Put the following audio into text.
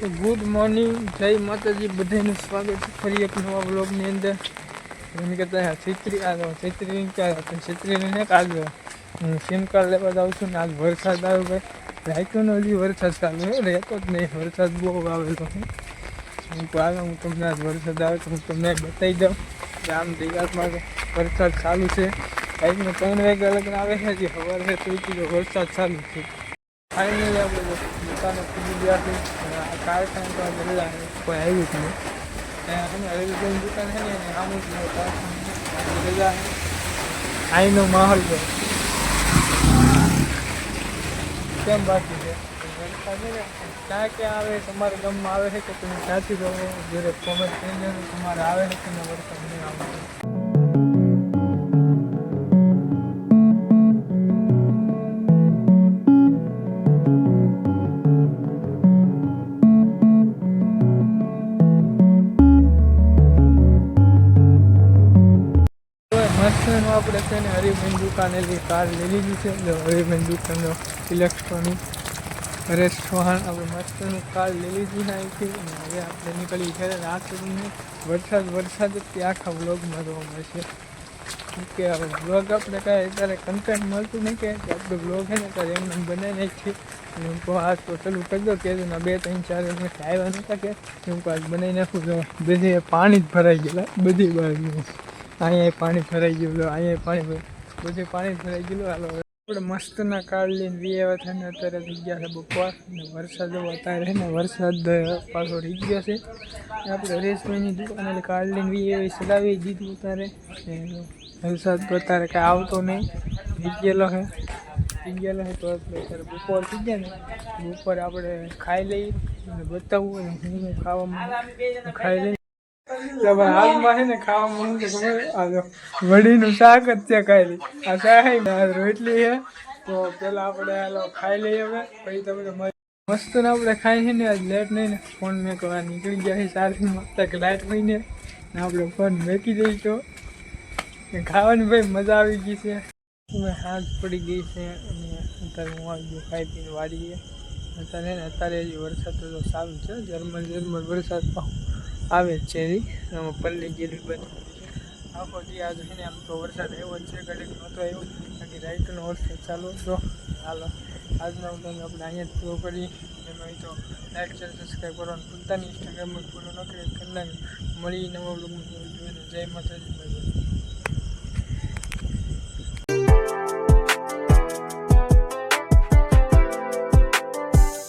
Morning, જય માતાજી, બધાનું સ્વાગત છે ફરી એક નવા બ્લોગની અંદર. એમ કહેતા છત્રી, આ છત્રી છત્રીને હું સિમ કાર્ડ લેવા જાઉં છું ને આજ વરસાદ આવ્યો ભાઈ. રાખ્યો હજી વરસાદ ચાલુ છે રહેતો જ નહીં, વરસાદ બહુ આવેલો છે હું તો આગળ હું તમને આજ વરસાદ આવે તો હું તમને બતાવી દઉં. કે આમ દિવાસમાં વરસાદ ચાલુ છે. રાતનો ત્રણ વાગે અલગ આવે છે, હજી સવારે તો વરસાદ ચાલુ છે. ફાઇનલી આપણે દુકાને ખુલી ગયા છે કારખાને તો છે. કોઈ આવ્યું જ નહીં ત્યાં છે ને રવિભાઈની દુકાન છે ને આમ જ નહીં આઈનો માહોલ છે. કેમ બાકી છે? ક્યાં ક્યાં આવે, તમારા ગામમાં આવે છે કે તમે ક્યાંથી રહો જ્યારે કોમેન્ટ થઈ જાય તમારે આવે છે કે વરસાદ નહીં આવે. હવે આપણે છે ને હરિભાઈ દુકાનેથી કાર લઈ લીધી છે, એટલે હરિભાઈ દુકાનનો ઇલેક્ટ્રોનિક હરેશ ચૌહાણ આપણે મસ્તનું કાર લઈ લીધું છે અહીંથી. અને હવે આપણે નીકળી છે રાત તમને વરસાદ વરસાદ જ તે આખા વ્લોગમાં જોવા મળશે કે હવે બ્લોગ આપણે કાંઈ અત્યારે કન્ટેન્ટ મળતું નહીં કે આપણો બ્લોગ છે ને ત્યારે એમને બનાવી નાખીએ અને હું કહું આ તો ચાલુ કરી દો. કે બે, ત્રણ, ચાર અમે આવ્યા નહોતા કે. હું કહું બનાવી નાખું તો બધી પાણી જ ભરાઈ ગયેલા, બધી બાજુ અહીંયા પાણી ભરાઈ ગયું અહીંયા પાણી બધું પાણી ભરાઈ ગયેલું હાલો. આપણે મસ્તના કાળ લઈને વી આવ્યા છે ને અત્યારે થઈ ગયા છે બપોર. ને વરસાદ અત્યારે ને, વરસાદ પાછો રહી ગયો છે. આપણે હરેશભાઈની દુકાન કાળ લઈને વી આવી ચલાવી દીધું અત્યારે. વરસાદ અત્યારે કાંઈ આવતો નહીં. થઈ ગયેલો છે. થઈ ગયેલો છે તો અત્યારે બપોર થઈ ગયા ને, બપોરે આપણે ખાઈ લઈએ અને બતાવવું અને હું ખાવામાં ખાઈ લઈએ તો ભાઈ હાલમાં છે ને ખાવા શું છે વડીનું શાક જ છે ખાઈ આ શાક આ રોટલી છે તો પેલા આપણે હાલો ખાઈ લઈએ હવે. પછી તમે મસ્ત ને આપણે ખાઈ છે ને, આજ લેટ નહીં ને ફોન મેં કરવા નીકળી ગયા છે સારી તક લાઇટ મહીને ને આપણે ફોન મેકી દઈશું. ખાવાની ભાઈ મજા આવી ગઈ છે. મેં હાથ પડી ગઈ છે, અને અત્યારે હું આવી ગયો ખાઈ પીને વાળીએ અત્યારે અત્યારે હજી વરસાદ તો સારું છે ઝરમર ઝરમર વરસાદ પણ આવે જ છે આમાં પલ્લી ગયેલી બધી આખો દી આજે છે ને આમ તો વરસાદ એવો જ છે, ઘડીક નહોતો આવ્યો. બાકી રાઈટનો વરસાદ ચાલુ હતો. હાલો, આજના ઉદાહરણ આપણે અહીંયા જ પૂરો કરી એમાં તો લાઈક શેર સબસ્ક્રાઈબ કરવાનું ભૂલતા નહીં. ઇન્સ્ટાગ્રામમાં ફોલો ન કરી કરી નાખી મળી નવા બ્લોગમાં જોઈને જય માતાજી.